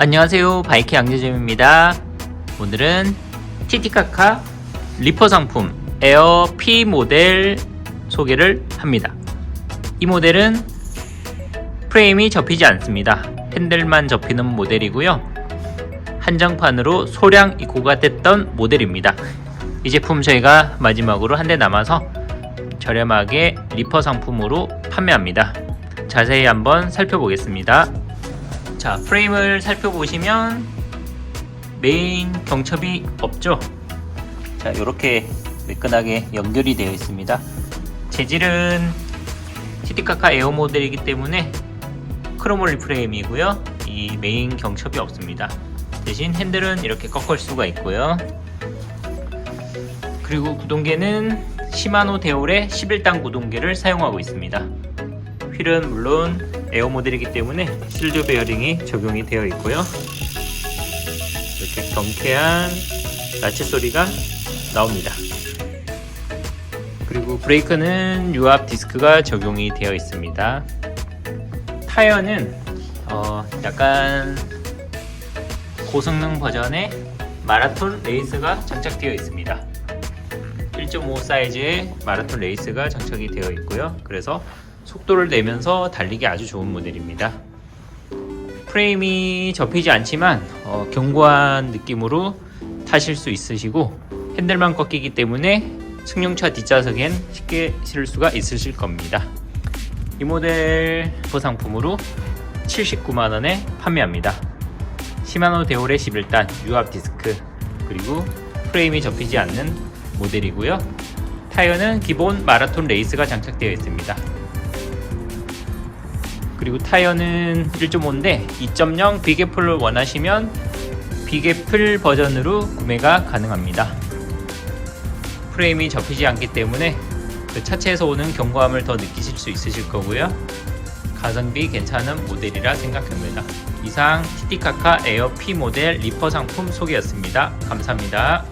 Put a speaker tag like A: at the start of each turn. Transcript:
A: 안녕하세요. 바이크 양재점입니다. 오늘은 티티카카 리퍼 상품 에어 P 모델 소개를 합니다. 이 모델은 프레임이 접히지 않습니다. 핸들만 접히는 모델이고요. 한정판으로 소량 입고가 됐던 모델입니다. 이 제품 저희가 마지막으로 한 대 남아서 저렴하게 리퍼 상품으로 판매합니다. 자세히 한번 살펴보겠습니다 자, 프레임을 살펴보시면 메인 경첩이 없죠? 자, 이렇게 매끈하게 연결이 되어 있습니다. 재질은 티티카카 에어 모델이기 때문에 크로몰리 프레임이고요. 이 메인 경첩이 없습니다. 대신 핸들은 이렇게 꺾을 수가 있고요. 그리고 구동계는 시마노 데올의 11단 구동계를 사용하고 있습니다. 휠은 물론 에어 모델이기 때문에 실드 베어링이 적용이 되어 있고요. 이렇게 경쾌한 라치 소리가 나옵니다. 그리고 브레이크는 유압 디스크가 적용이 되어 있습니다. 타이어는 어, 약간 고성능 버전의 마라톤 레이스가 장착되어 있습니다. 1.5 사이즈의 마라톤 레이스가 장착이 되어 있고요. 그래서 속도를 내면서 달리기 아주 좋은 모델입니다. 프레임이 접히지 않지만 어, 견고한 느낌으로 타실 수 있으시고 핸들만 꺾이기 때문에 승용차 뒷좌석엔 쉽게 실을 수가 있으실 겁니다. 이 모델 보상품으로 79만원에 판매합니다. 시마노 데올의 11단 유압 디스크 그리고 프레임이 접히지 않는 모델이고요. 타이어는 기본 마라톤 레이스가 장착되어 있습니다. 그리고 타이어는 1.5인데 2.0 비계플을 원하시면 비계플 버전으로 구매가 가능합니다. 프레임이 접히지 않기 때문에 그 차체에서 오는 견고함을 더 느끼실 수 있으실 거고요. 가성비 괜찮은 모델이라 생각합니다. 이상 티티카카 에어 P 모델 리퍼 상품 소개였습니다. 감사합니다.